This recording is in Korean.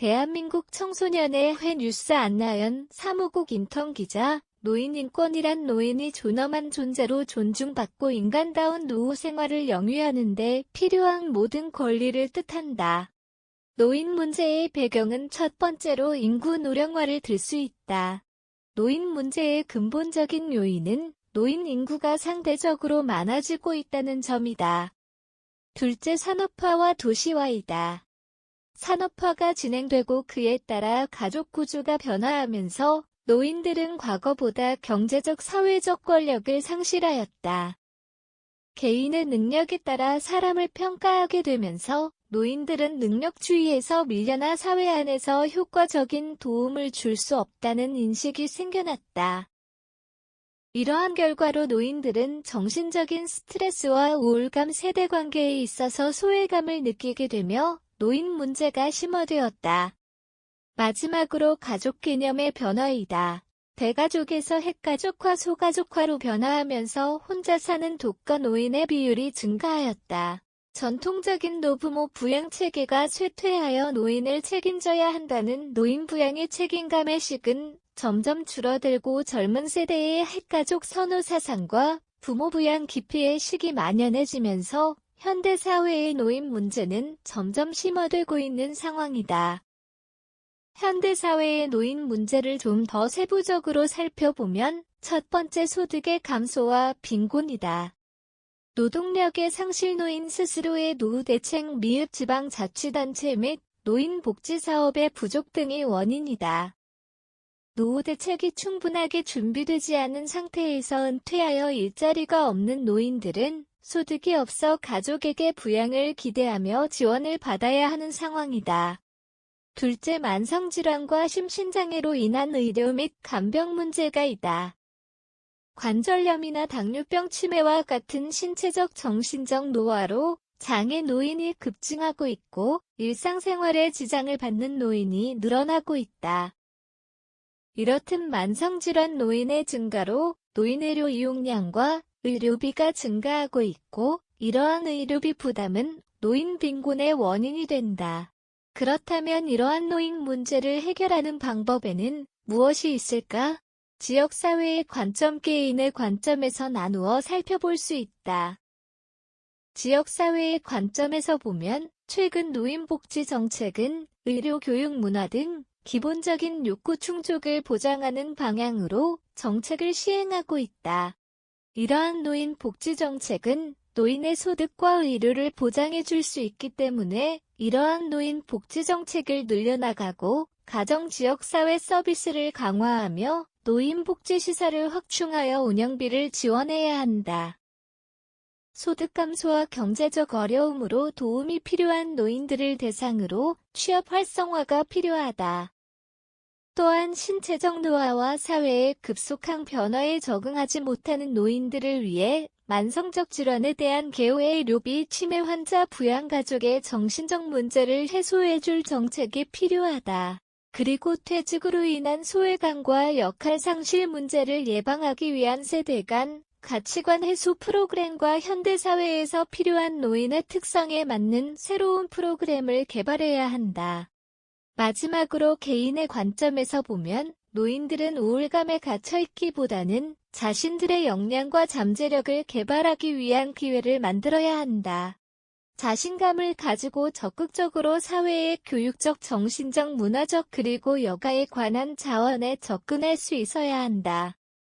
대한민국 청소년의 회 뉴스 안나연 사무국 인턴 기자 노인 인권이란 노인이 존엄한 존재로 존중받고 인간다운 노후 생활을 영위하는 데 필요한 모든 권리를 뜻한다. 노인 문제의 배경은 첫 번째로 인구 노령화를 들 수 있다. 노인 문제의 근본적인 요인은 노인 인구가 상대적으로 많아지고 있다는 점이다. 둘째 산업화와 도시화이다. 산업화가 진행되고 그에 따라 가족 구조가 변화하면서 노인들은 과거보다 경제적 사회적 권력을 상실하였다. 개인의 능력에 따라 사람을 평가하게 되면서 노인들은 능력주의에서 밀려나 사회 안에서 효과적인 도움을 줄 수 없다는 인식이 생겨났다. 이러한 결과로 노인들은 정신적인 스트레스와 우울감 세대 관계에 있어서 소외감을 느끼게 되며 노인 문제가 심화되었다. 마지막으로 가족 개념의 변화이다. 대가족에서 핵가족화 소가족화로 변화하면서 혼자 사는 독거 노인의 비율이 증가하였다. 전통적인 노부모 부양 체계가 쇠퇴하여 노인을 책임져야 한다는 노인 부양의 책임감의 식은 점점 줄어들고 젊은 세대의 핵가족 선호 사상과 부모 부양 기피의 식이 만연해지면서 현대 사회의 노인 문제는 점점 심화되고 있는 상황이다. 현대 사회의 노인 문제를 좀 더 세부적으로 살펴보면 첫 번째 소득의 감소와 빈곤이다. 노동력의 상실 노인 스스로의 노후 대책 미흡 지방 자치단체 및 노인 복지 사업의 부족 등이 원인이다. 노후 대책이 충분하게 준비되지 않은 상태에서 은퇴하여 일자리가 없는 노인들은 소득이 없어 가족에게 부양을 기대하며 지원을 받아야 하는 상황이다. 둘째 만성질환과 심신장애로 인한 의료 및 간병 문제가 있다. 관절염이나 당뇨병 치매와 같은 신체적 정신적 노화로 장애 노인이 급증하고 있고 일상생활에 지장을 받는 노인이 늘어나고 있다. 이렇듯 만성질환 노인의 증가로 노인의료 이용량과 의료비가 증가하고 있고 이러한 의료비 부담은 노인 빈곤의 원인이 된다. 그렇다면 이러한 노인 문제를 해결하는 방법에는 무엇이 있을까? 지역사회의 관점 개인의 관점에서 나누어 살펴볼 수 있다. 지역사회의 관점에서 보면 최근 노인복지 정책은 의료, 교육, 문화 등 기본적인 욕구 충족을 보장하는 방향으로 정책을 시행하고 있다. 이러한 노인 복지 정책은 노인의 소득과 의료를 보장해 줄 수 있기 때문에 이러한 노인 복지 정책을 늘려나가고 가정 지역 사회 서비스를 강화하며 노인 복지 시설을 확충하여 운영비를 지원해야 한다. 소득 감소와 경제적 어려움으로 도움이 필요한 노인들을 대상으로 취업 활성화가 필요하다. 또한 신체적 노화와 사회의 급속한 변화에 적응하지 못하는 노인들을 위해 만성적 질환에 대한 개호의 의료비 치매 환자 부양 가족의 정신적 문제를 해소해줄 정책이 필요하다. 그리고 퇴직으로 인한 소외감과 역할 상실 문제를 예방하기 위한 세대 간 가치관 해소 프로그램과 현대사회에서 필요한 노인의 특성에 맞는 새로운 프로그램을 개발해야 한다. 마지막으로 개인의 관점에서 보면 노인들은 우울감에 갇혀있기보다는 자신들의 역량과 잠재력을 개발하기 위한 기회를 만들어야 한다. 자신감을 가지고 적극적으로 사회의 교육적, 정신적, 문화적 그리고 여가에 관한 자원에 접근할 수 있어야 한다.